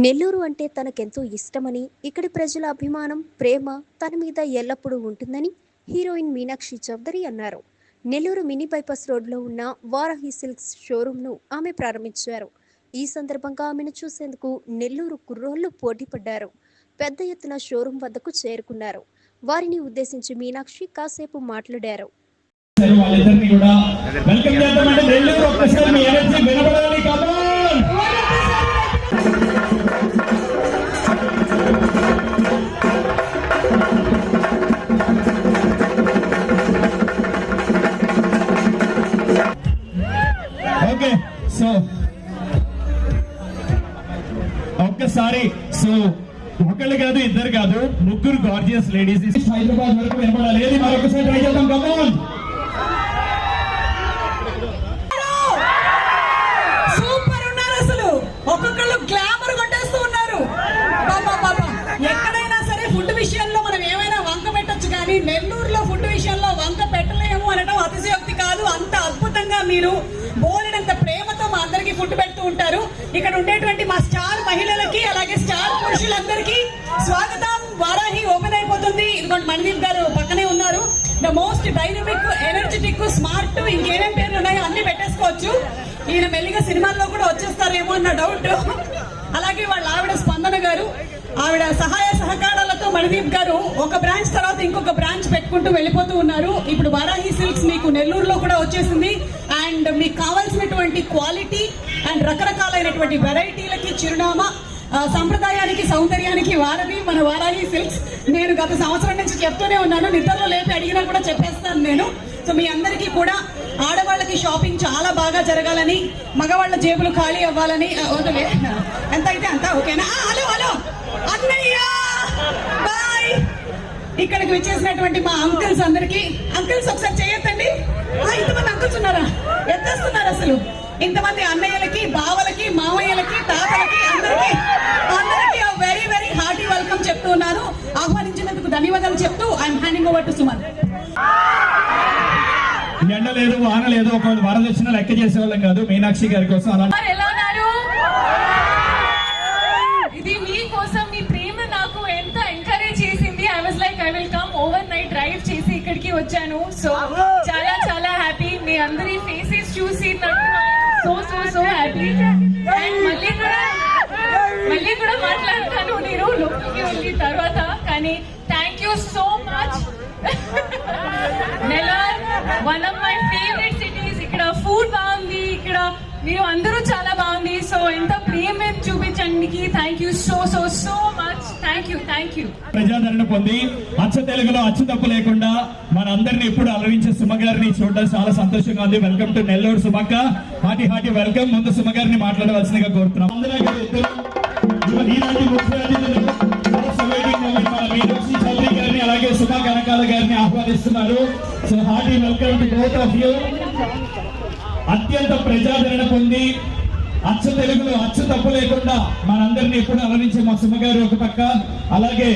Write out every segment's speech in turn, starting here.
నెల్లూరు అంటే తనకెంతో ఇష్టమని ఇక్కడి ప్రజల అభిమానం ప్రేమ తన మీద ఎల్లప్పుడూ ఉంటుందని హీరోయిన్ మీనాక్షి చౌదరి అన్నారు. నెల్లూరు మినీ బైపాస్ రోడ్లో ఉన్న వారాహి సిల్క్స్ షోరూంను ఆమె ప్రారంభించారు. ఈ సందర్భంగా ఆమెను చూసేందుకు నెల్లూరు కుర్రోళ్ళు పోటీపడ్డారు పెద్ద ఎత్తున షోరూం వద్దకు చేరుకున్నారు. వారిని ఉద్దేశించి మీనాక్షి కాసేపు మాట్లాడారు. గార్జియస్ లేడీస్ హైదరాబాద్ వరకు వినపడాలి ఏది? మరొకసారి ట్రై చేద్దాం. కమాన్ సూపర్ ఉన్నారు అసలు. ఒక్కొక్కళ్ళు గ్లామర్ కొట్టేస్తూ ఉన్నారు. ఎక్కడైనా సరే ఫుడ్ విషయంలో మనం ఏమైనా వంక పెట్టొచ్చు కానీ నెల్లూరులో ఫుడ్ విషయంలో వంక పెట్టలేము అనడం అతిశయోక్తి కాదు. అంత అద్భుతంగా మీరు బోలినంత ప్రేమతో మా అందరికి ఫుడ్ పెడుతూ ఉంటారు. ఇక్కడ ఉండేటువంటి మా స్టార్ మహిళలకి అలాగే స్టార్ పురుషులందరికీ స్వాగతం. వారాహి ఓపెన్ అయిపోతుంది. ఇదిగోండి మణిదీప్ గారు పక్కనే ఉన్నారు. The most dynamic energetic smart ఇంకేమేం పేర్లు ఉన్నాయో అన్ని పెట్టేసుకోవచ్చు. ఈయన మెల్లిగా సినిమాల్లో కూడా వచ్చేస్తారేమో అన్న డౌట్ అలాగే వాళ్ళ ఆవిడ స్పందన గారు ఆవిడ సహాయ సహకారాలతో మణిదీప్ గారు ఒక బ్రాంచ్ తర్వాత ఇంకొక బ్రాంచ్ పెట్టుకుంటూ వెళ్ళిపోతూ ఉన్నారు. ఇప్పుడు వారాహి సిల్క్స్ మీకు నెల్లూరులో కూడా వచ్చేసింది. అండ్ మీకు కావాల్సినటువంటి క్వాలిటీ అండ్ రకరకాలైనటువంటి వెరైటీలకి చిరునామా. సంప్రదాయానికి సౌందర్యానికి వారధి మన వారాహి సిల్క్స్ నేను గత సంవత్సరం నుంచి చెప్తూనే ఉన్నాను. నిద్రలో లేపి అడిగినా కూడా చెప్పేస్తాను నేను. సో మీ అందరికీ కూడా ఆడవాళ్ళకి షాపింగ్ చాలా బాగా జరగాలని మగవాళ్ళ జేబులు ఖాళీ అవ్వాలని వదిలే. ఎంత అయితే అంత ఓకేనా? Hello hello. అన్నయ్య! బాయ్! ఇక్కడికి వచ్చేసినటువంటి మా అంకుల్స్ అందరికి అంకుల్స్ ఒకసారి చేయొద్దండి. ఇంతమంది అంకుల్స్ ఉన్నారా? ఎత్తేస్తున్నారు అసలు. ఇంతమంది అన్నయ్యలకి బావలకి మామయ్యలకి తాతలకి అందరికీ అందరికి వెరీ వెరీ హార్టీ వెల్కమ్ చెప్తూ ఉన్నాను ఆహ్వానించినందుకు ధన్యవాదాలు చెప్తూ I'm handing over to Suman ఎండ లేదు వాన లేదు ఒక వరద వచ్చిన లెక్క చేసేవాళ్ళం కాదు. మీనాక్షి గారి కోసం అలా మరి ఎలా ఉన్నారు? ఇది మీకోసం మీ ప్రేమ నాకు ఎంత ఎంకరేజ్ చేసింది. I was like I will come over night drive చేసి ఇక్కడికి వచ్చాను. సో చాలా చాలా హ్యాపీ మీ అందరి ఫేసెస్ చూసి నాకు so so so happy and మళ్ళీ కూడా మళ్ళీ కూడా మాట్లాడతాను నేను. లోపలికి వెళ్ళి తర్వాత. కానీ thank you so much Nellore one of my favourite cities ఇక్కడ ఫుడ్ బాగుంది. ఇక్కడ మీరు అందరూ చాలా బాగుంది. సో ఎంత ప్రేమ చూపించండికి thank you so so so much thank you thank you ప్రజాదరణ పొంది అచ్చ తెలుగులో అచ్చు తప్పు లేకుండా మనందరినీ ఎప్పుడు అలరించే సుమగారిని చూడడం చాలా సంతోషంగా ఉంది. వెల్కమ్ టు నెల్లూరు సుమక్క హాటి హాటి వెల్కమ్ ముందు సుమగారిని మాట్లాడవలసిందిగా కోరుతున్నాం. అందరూ ఈనాటి ముఖ్య అతిథులు మీనాక్షి చౌదరి గారిని అలాగే సుమా కనకాల గారిని ఆహ్వానిస్తున్నారు so hearty welcome to both of you అత్యంత ప్రజాదరణ పొంది అచ్చ తెలుగులో అచ్చు తప్పు లేకుండా మనందరినీ ఎప్పుడు అలరించే మా సుమ గారు ఒక పక్క అలాగే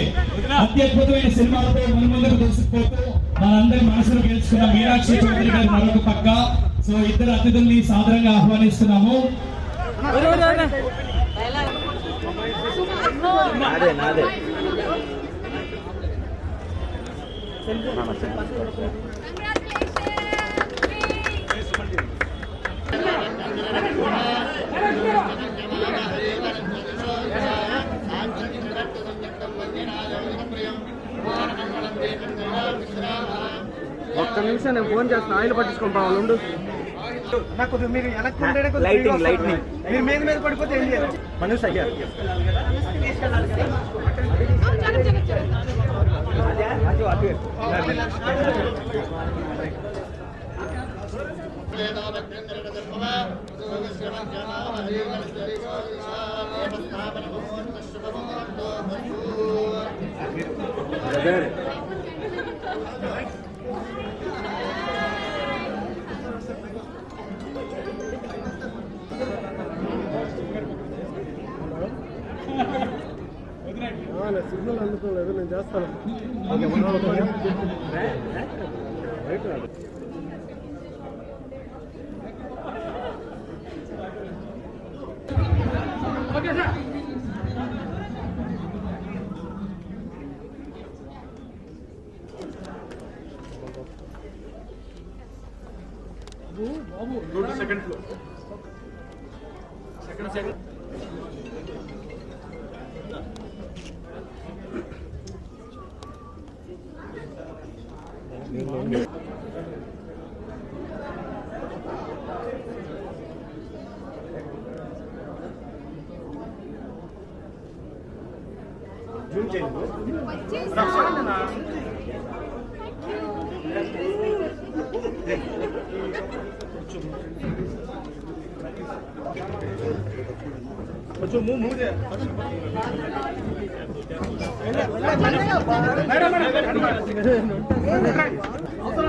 అత్యద్భుతమైన సినిమాలతో మన ముందుకు దూసుకుపోతూ మనందరి మనసును గెలుచుకున్న మీనాక్షి చౌదరి గారు మరొక పక్క సో ఇద్దరు అతిథుల్ని సాధారణంగా ఆహ్వానిస్తున్నాము ఒక్క నిమిషం నేను ఫోన్ చేస్తాను ఆయిల్ పట్టించుకుంటా వాళ్ళు ఉండు. నాకు కొద్దిగా మీరు వెనక్కి ఉంటేనే కొద్దిగా లైటింగ్, వీడియో వస్తుంది. లైటింగ్. మీరు మీద మీద పడిపోతే ఏం చేయాలి మనసు అయ్యా సిగ్నల్ అందుకోలేదు నేను చేస్తాను. 좀뭐 먹으래. 매라 매라 매라 매라 매라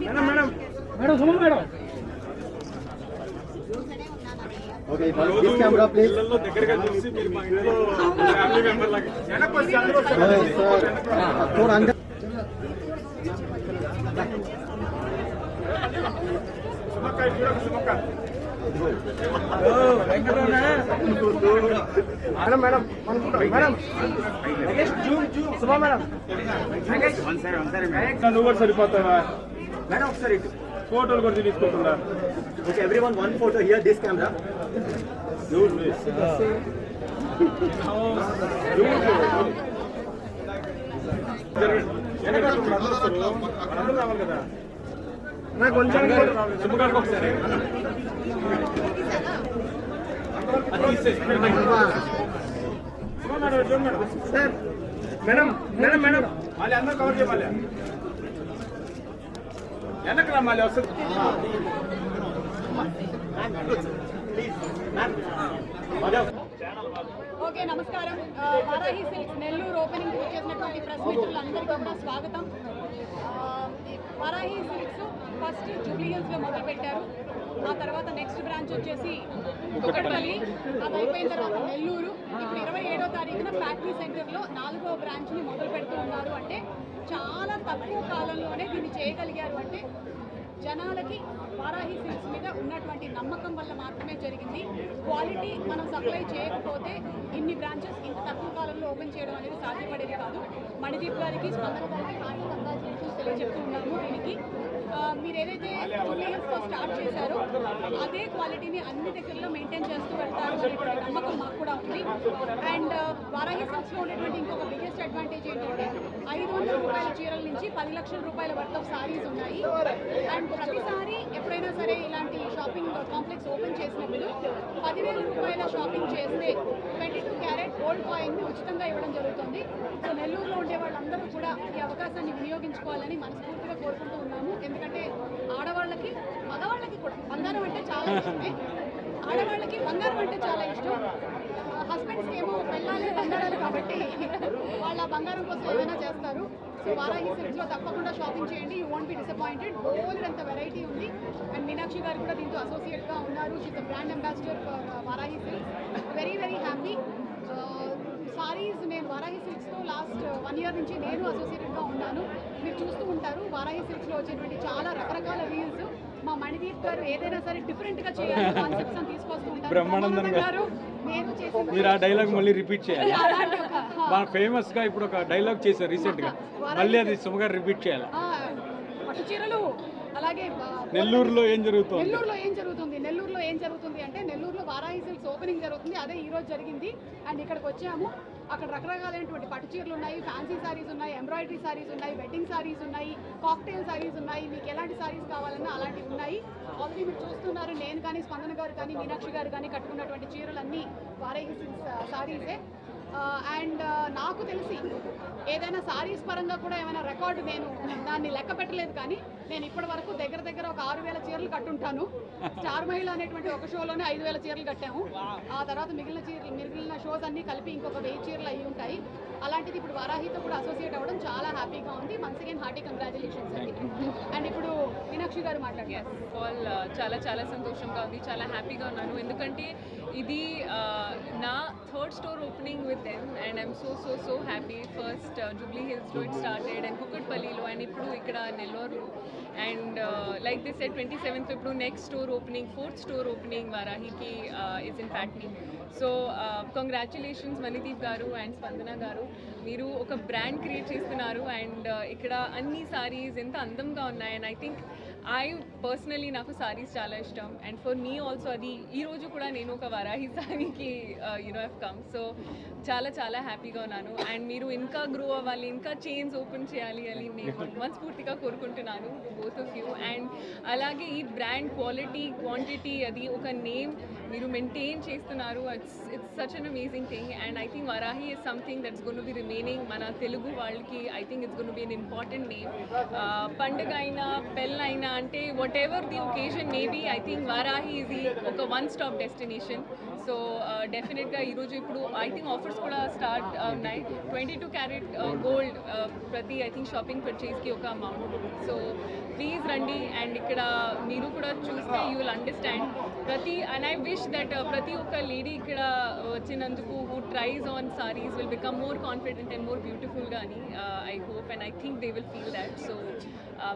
madam madam madam Suma madam madam madam सुबह मैडम ఓవర్ సరిపోతావా మేడం ఒకసారి ఫోటోలు కూడా తీసుకుంటుందా okay every one one photo here this camera అందరూ కావాలి కదా నాకు కొంచెం సుమగారికి ఒకసారి సార్ మేడం మేడం మేడం మళ్ళీ అందరూ కవర్ చేయాలి వెనక్కి రా మళ్ళీ వస్తుంది ఓకే నమస్కారం. ఆ, వారాహి సిల్క్స్ నెల్లూరు ఓపెనింగ్ చేసినటువంటి ప్రెస్ మిత్రులందరికీ కూడా స్వాగతం. ఆ, ఈ వారాహి సిల్క్స్ ఫస్ట్ జూబ్లీ మొదలుపెట్టారు. మొదలు పెట్టారు ఆ తర్వాత నెక్స్ట్ బ్రాంచ్ వచ్చేసి కుకట్పల్లి. అది అయిపోయిన తర్వాత నెల్లూరు. ఇప్పుడు ఇరవై ఏడో తారీఖున ఫ్యాక్టరీ సెంటర్లో నాలుగో బ్రాంచ్ని మొదలు పెడుతూ ఉన్నారు. అంటే చాలా తక్కువ కాలంలోనే దీన్ని చేయగలిగారు. అంటే జనాలకి వారాహి సిల్క్స్ మీద ఉన్నటువంటి నమ్మకం వల్ల మాత్రమే జరిగింది. క్వాలిటీ మనం సప్లై చేయకపోతే ఇన్ని బ్రాంచెస్ ఇంత తక్కువ కాలంలో ఓపెన్ చేయడం అనేది సాధ్యపడేది కాదు. మణిదీప్ గారికి స్పందన గారికి హార్టీ కంగ్రాచులేషన్స్ తెలియజెప్తూ ఉన్నాము. దీనికి మీరు ఏదైతే జూబ్లీ స్టార్ట్ చేశారో అదే క్వాలిటీని అన్ని దగ్గరలో మెయింటైన్ చేస్తూ వెళ్తారు అనేటువంటి నమ్మకం మాకు కూడా ఉంది. అండ్ వారాహి సిల్క్స్లో ఉండేటువంటి ఇంకొక బిగ్గెస్ట్ అడ్వాంటేజ్ ఏంటంటే ఐదు వందల రూపాయల చీరల నుంచి పది లక్షల రూపాయల వర్త్ ఆఫ్ సారీస్ ఉన్నాయి. అండ్ ప్రతిసారి ఎప్పుడైనా సరే ఇలాంటి షాపింగ్ కాంప్లెక్స్ ఓపెన్ చేసినప్పుడు పదివేల రూపాయల షాపింగ్ చేస్తే twenty two carat gold coin ఉచితంగా ఇవ్వడం జరుగుతుంది. సో నెల్లూరులో ఉండే వాళ్ళందరూ కూడా ఈ అవకాశాన్ని వినియోగించుకోవాలని మనస్ఫూర్తిగా కోరుకుంటూ ఉన్నాము. ఎందుకంటే ఆడవాళ్ళకి మగవాళ్ళకి కూడా బంగారం అంటే చాలా ఇష్టమే ఆడవాళ్ళకి బంగారం అంటే చాలా ఇష్టం. హస్బెండ్స్కి ఏమో పెళ్ళాలి బంగారాలు కాబట్టి వాళ్ళ బంగారం కోసం ఏమైనా చేస్తారు. సో వారాహి సిల్క్స్లో తప్పకుండా షాపింగ్ చేయండి. యూ వాంట్ బి డిసప్పాయింటెడ్ బోల్డ్ అంత వెరైటీ ఉంది. అండ్ మీనాక్షి గారు కూడా దీంతో అసోసియేట్గా ఉన్నారు. She's brand ambassador for Varahi silks very very happy saris నేను వారాహి సిల్క్స్తో లాస్ట్ వన్ ఇయర్ నుంచి నేను అసోసియేటెడ్గా ఉన్నాను. మీరు చూస్తూ ఉంటారు వారాహి సిల్క్స్లో వచ్చేటువంటి చాలా రకరకాల రీల్స్. మా మణిదీప్ గారు ఏదైనా సరే డిఫరెంట్గా చేయాలి కాన్సెప్ట్స్ అని తీసుకొస్తూ ఉంటారు. గారు. మీరు ఆ డైలాగ్ మళ్ళీ రిపీట్ చేయాలి. బాగా ఫేమస్గా ఇప్పుడు ఒక డైలాగ్ చేశారు రీసెంట్గా మళ్ళీ అది సుమగా రిపీట్ చేయాలి. చీరలు అలాగే నెల్లూరులో ఏం జరుగుతుంది? నెల్లూరులో ఏం జరుగుతుంది? నెల్లూరులో ఏం జరుగుతుంది అంటే నెల్లూరులో వారాహి సిల్క్స్ ఓపెనింగ్ జరుగుతుంది అదే ఈ రోజు జరిగింది. అండ్ ఇక్కడికి వచ్చాము. అక్కడ రకరకాలైనటువంటి పట్టు చీరలు ఉన్నాయి ఫ్యాన్సీ సారీస్ ఉన్నాయి ఎంబ్రాయిడరీ సారీస్ ఉన్నాయి వెడ్డింగ్ సారీస్ ఉన్నాయి కాక్టైల్ సారీస్ ఉన్నాయి. మీకు ఎలాంటి సారీస్ కావాలన్నా అలాంటివి ఉన్నాయి. ఆల్రెడీ మీరు చూస్తున్నారు నేను కానీ స్పందన గారు కానీ మీనాక్షి గారు కానీ కట్టుకున్నటువంటి చీరలన్నీ వారాహి సారీసే అండ్ నాకు తెలిసి ఏదైనా సారీస్ పరంగా కూడా ఏమైనా రికార్డు నేను దాన్ని లెక్క పెట్టలేదు కానీ నేను ఇప్పటి వరకు దగ్గర దగ్గర ఒక ఆరు వేల చీరలు కట్టుంటాను. స్టార్ మహిళ అనేటువంటి ఒక షోలోనే ఐదు వేల చీరలు కట్టాము. ఆ తర్వాత మిగిలిన చీరలు మిగిలిన షోస్ అన్నీ కలిపి ఇంకొక వెయ్యి చీరలు అయి ఉంటాయి. అలాంటిది ఇప్పుడు వారాహితో కూడా అసోసియేట్ అవ్వడం చాలా హ్యాపీగా ఉంది. వన్స్ అగైన్ హార్టీ కంగ్రాచులేషన్స్ అండి. అండ్ ఇప్పుడు మీనాక్షి గారు మాట్లాడారు ఆల్ చాలా చాలా సంతోషంగా ఉంది. చాలా హ్యాపీగా ఉన్నాను. ఎందుకంటే ఇది నా third store opening with them and I'm so so so happy first Jubilee హిల్స్లో ఇట్ స్టార్టెడ్ అండ్ కుక్కట్పల్లిలో అండ్ ఇప్పుడు ఇక్కడ Nellore and like this set twenty seventh ఇప్పుడు next store opening fourth store opening వారాహికి is in Patny so congratulations Manideep garu and Spandana గారు. మీరు ఒక brand create చేస్తున్నారు and ఇక్కడ అన్ని సారీస్ ఎంత అందంగా ఉన్నాయి and I think I personally నాకు సారీస్ చాలా ఇష్టం. అండ్ ఫర్ మీ ఆల్సో అది ఈ రోజు కూడా నేను ఒక వరాహి సారీకి యూనో హెవ్ కమ్ సో చాలా చాలా హ్యాపీగా ఉన్నాను. అండ్ మీరు ఇంకా గ్రో అవ్వాలి ఇంకా చేంజ్ ఓపెన్ చేయాలి అని నేను మనస్ఫూర్తిగా కోరుకుంటున్నాను బోత్ ఆఫ్ యూ అండ్ అలాగే ఈ బ్రాండ్ క్వాలిటీ క్వాంటిటీ అది ఒక నేమ్ మీరు మెయింటైన్ చేస్తున్నారు. It's it's such an amazing thing and I think Varahi is something that's gonna be remaining మన తెలుగు వాళ్ళకి I think it's gonna be an important name పండుగ అయినా పెళ్ళైనా అంటే whatever the occasion maybe I think Varahi ఇది ఒక one stop destination so డెఫినెట్గా ఈరోజు ఇప్పుడు ఐ థింక్ ఆఫర్స్ కూడా స్టార్ట్ ఉన్నాయి. ట్వంటీ టూ క్యారెట్ గోల్డ్ ప్రతి ఐ థింక్ షాపింగ్ పర్చేస్కి ఒక అమౌంట్ సో ప్లీజ్ రండి అండ్ ఇక్కడ మీరు కూడా చూస్తే యూ విల్ అండర్స్టాండ్ ప్రతి అండ్ ఐ విష్ దట్ ప్రతి ఒక్క లేడీ ఇక్కడ వచ్చినందుకు who tries on saris will become more confident and more బ్యూటిఫుల్గా అని I hope and I think they will feel that so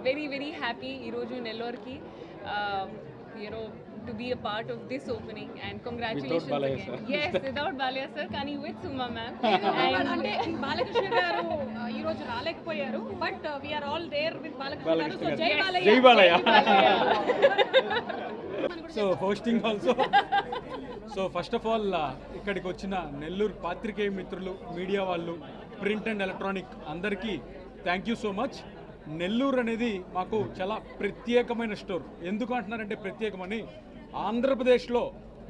very very happy ఈరోజు నెల్లూరుకి. You know to be a part of this opening and congratulations yes without Balayya sir కానీ with Suma ma'am అంటే బాలకృష్ణ గారు ఈ రోజు రాలేకపోయారు but we're all there with Balakrishna garu. So జై బాలయ్య. జై Balayya. So hosting also so first of all ఇక్కడికి వచ్చిన నెల్లూరు పాత్రికేయ మిత్రులు మీడియా వాళ్ళు ప్రింట్ అండ్ ఎలక్ట్రానిక్ అందరికీ thank you so much Nellore అనేది మాకు చాలా ప్రత్యేకమైన స్టోర్. ఎందుకు అంటున్నారంటే ప్రత్యేకమని? ఆంధ్రప్రదేశ్లో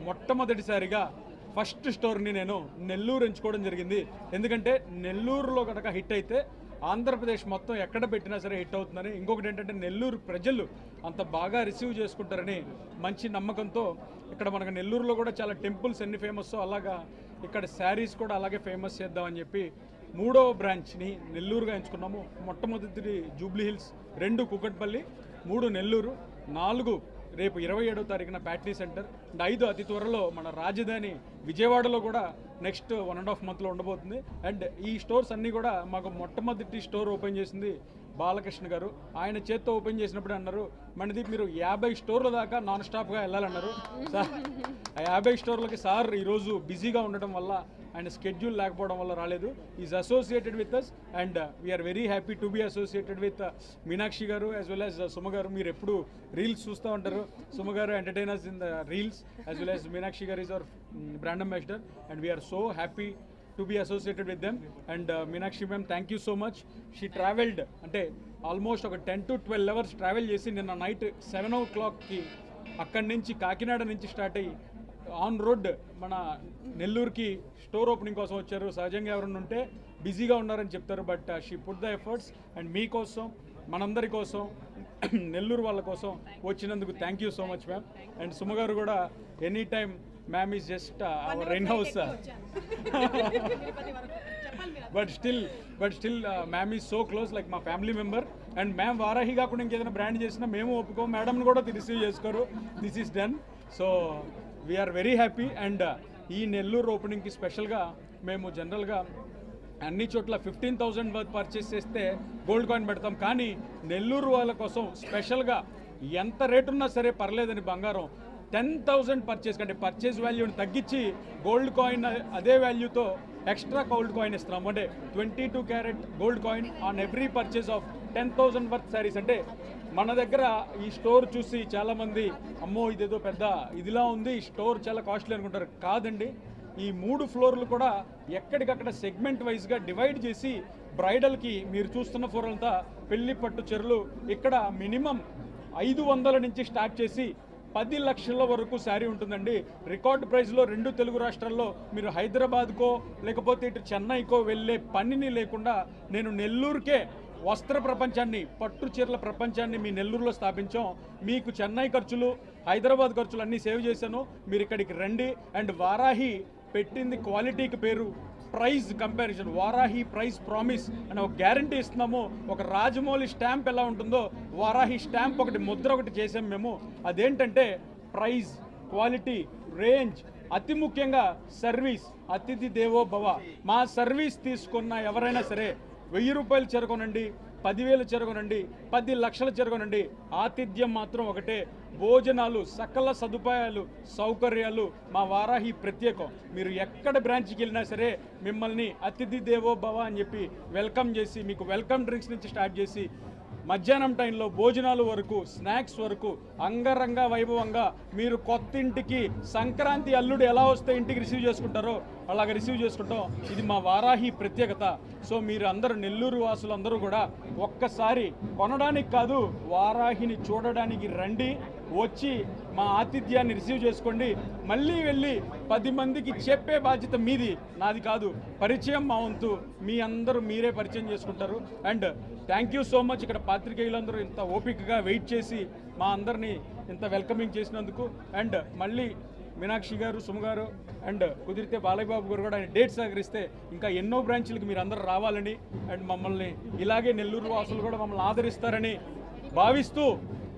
మొట్టమొదటిసారిగా ఫస్ట్ స్టోర్ని నేను నెల్లూరు ఎంచుకోవడం జరిగింది. ఎందుకంటే నెల్లూరులో కనుక హిట్ అయితే ఆంధ్రప్రదేశ్ మొత్తం ఎక్కడ పెట్టినా సరే హిట్ అవుతుందని. ఇంకొకటి ఏంటంటే నెల్లూరు ప్రజలు అంత బాగా రిసీవ్ చేసుకుంటారని మంచి నమ్మకంతో ఇక్కడ మనకు నెల్లూరులో కూడా చాలా టెంపుల్స్ ఎన్ని ఫేమస్ అలాగా ఇక్కడ శారీస్ కూడా అలాగే ఫేమస్ చేద్దామని చెప్పి మూడవ బ్రాంచ్ని నెల్లూరుగా ఎంచుకున్నాము. మొట్టమొదటిది జూబ్లీ హిల్స్ రెండు కుకట్పల్లి మూడు నెల్లూరు నాలుగు రేపు ఇరవై ఏడవ తారీఖున బ్యాటరీ సెంటర్ అండ్ ఐదు అతి త్వరలో మన రాజధాని విజయవాడలో కూడా నెక్స్ట్ వన్ అండ్ హాఫ్ మంత్లో ఉండబోతుంది. అండ్ ఈ స్టోర్స్ అన్నీ కూడా మాకు మొట్టమొదటి స్టోర్ ఓపెన్ చేసింది బాలకృష్ణ గారు. ఆయన చేత్తో ఓపెన్ చేసినప్పుడు అన్నారు మనది మీరు యాభై స్టోర్ల దాకా నాన్ స్టాప్గా వెళ్ళాలన్నారు. సార్ ఆ యాభై స్టోర్లకి సార్ ఈరోజు బిజీగా ఉండటం వల్ల అండ్ స్కెడ్యూల్ లేకపోవడం వల్ల రాలేదు. Is associated with us and we're very happy to be associated with Meenakshi garu as well as Suma గారు. మీరు ఎప్పుడు రీల్స్ చూస్తూ ఉంటారు. Suma garu entertainers in the reels as well as Meenakshi garu is our brand ambassador and we're so happy to be associated with them and Meenakshi ma'am thank you so much she travelled అంటే almost ఒక ten to twelve hours travel చేసి నిన్న night seven ఓ క్లాక్కి అక్కడి నుంచి కాకినాడ నుంచి start అయ్యి on road మన నెల్లూరుకి స్టోర్ ఓపెనింగ్ కోసం వచ్చారు. సహజంగా ఎవరైనా ఉంటే బిజీగా ఉన్నారని చెప్తారు. But she put the efforts and మీకోసం మనందరి కోసం నెల్లూరు వాళ్ళ కోసం వచ్చినందుకు thank you so much ma'am and Suma garu కూడా any time ma'am is just our rain house but still but still ma'am is so close like మా family member and ma'am Varahi కాకుండా ఇంకేదైనా బ్రాండ్ చేసినా మేము ఒప్పుకోం మేడంని కూడా receive చేసుకోరు. This is done so we're very happy and ఈ నెల్లూరు ఓపెనింగ్కి స్పెషల్గా మేము జనరల్గా అన్ని చోట్ల ఫిఫ్టీన్ థౌజండ్ వర్త్ పర్చేస్ చేస్తే గోల్డ్ కాయిన్ పెడతాం. కానీ నెల్లూరు వాళ్ళ కోసం స్పెషల్గా ఎంత రేటు ఉన్నా సరే పర్లేదని బంగారం టెన్ థౌజండ్ పర్చేస్ కంటే పర్చేస్ వాల్యూని తగ్గించి గోల్డ్ కాయిన్ అదే వాల్యూతో ఎక్స్ట్రా గోల్డ్ కాయిన్ ఇస్తున్నాం. అంటే twenty two carat gold coin on every purchase of ten thousand worth saris అంటే మన దగ్గర ఈ స్టోర్ చూసి చాలామంది అమ్మో ఇదేదో పెద్ద ఇదిలా ఉంది ఈ స్టోర్ చాలా కాస్ట్లీ అనుకుంటారు. కాదండి ఈ మూడు ఫ్లోర్లు కూడా ఎక్కడికక్కడ సెగ్మెంట్ వైజ్గా డివైడ్ చేసి బ్రైడల్కి మీరు చూస్తున్న ఫ్లోర్ అంతా పెళ్ళి పట్టు చెరులు ఇక్కడ మినిమం ఐదు వందల నుంచి స్టార్ట్ చేసి పది లక్షల వరకు శారీ ఉంటుందండి. రికార్డ్ ప్రైస్లో రెండు తెలుగు రాష్ట్రాల్లో మీరు హైదరాబాద్కో లేకపోతే ఇటు చెన్నైకో వెళ్ళే పనిని లేకుండా నేను నెల్లూరుకే వస్త్ర ప్రపంచాన్ని పట్టు చీరల ప్రపంచాన్ని మీ నెల్లూరులో స్థాపించాం. మీకు చెన్నై ఖర్చులు హైదరాబాద్ ఖర్చులు అన్నీ సేవ్ చేశాను. మీరు ఇక్కడికి రండి. అండ్ వారాహి పెట్టింది క్వాలిటీకి పేరు price comparison. Varahi price promise అని ఒక గ్యారంటీ ఇస్తున్నాము. ఒక రాజమౌళి స్టాంప్ ఎలా ఉంటుందో వారాహి స్టాంప్ ఒకటి ముద్ర ఒకటి చేసాం మేము. అదేంటంటే ప్రైజ్ క్వాలిటీ రేంజ్ అతి ముఖ్యంగా సర్వీస్ అతిథి దేవో భవ మా సర్వీస్ తీసుకున్న ఎవరైనా సరే వెయ్యి రూపాయలు చెరగొనండి పదివేలు చెరగొనండి పది లక్షలు చెరగొనండి. ఆతిథ్యం మాత్రం ఒకటే. భోజనాలు సకల సదుపాయాలు సౌకర్యాలు మా వారాహి ప్రత్యేకం. మీరు ఎక్కడ బ్రాంచ్కి వెళ్ళినా సరే మిమ్మల్ని అతిథి దేవో భవ అని చెప్పి వెల్కమ్ చేసి మీకు వెల్కమ్ డ్రింక్స్ నుంచి స్టార్ట్ చేసి మధ్యాహ్నం టైంలో భోజనాలు వరకు స్నాక్స్ వరకు అంగరంగ వైభవంగా మీరు కొత్త ఇంటికి సంక్రాంతి అల్లుడు ఎలా వస్తే ఇంటికి రిసీవ్ చేసుకుంటారో అలాగ రిసీవ్ చేసుకుంటాం. ఇది మా వారాహి ప్రత్యేకత. సో మీరు అందరూ నెల్లూరు వాసులు అందరూ కూడా ఒక్కసారి కొనడానికి కాదు వారాహిని చూడడానికి రండి వచ్చి మా ఆతిథ్యాన్ని రిసీవ్ చేసుకోండి. మళ్ళీ వెళ్ళి పది మందికి చెప్పే బాధ్యత మీది నాది కాదు. పరిచయం మా వంతు మీ అందరూ మీరే పరిచయం చేసుకుంటారు. And thank you so much ఇక్కడ పాత్రికేయులందరూ ఇంత ఓపికగా వెయిట్ చేసి మా అందరినీ ఇంత వెల్కమింగ్ చేసినందుకు. అండ్ మళ్ళీ మీనాక్షి గారు సుమ గారు అండ్ కుదిరితే బాలయ్య బాబు గారు కూడా ఆయన డేట్ సహకరిస్తే ఇంకా ఎన్నో బ్రాంచ్లకు మీరు అందరూ రావాలని అండ్ మమ్మల్ని ఇలాగే నెల్లూరు వాసులు కూడా మమ్మల్ని ఆదరిస్తారని భావిస్తూ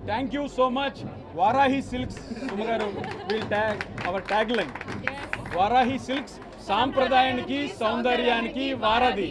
thank you so much Varahi silks Suma గారు will tag our tagline Varahi silks సాంప్రదాయానికి సౌందర్యానికి వారధి.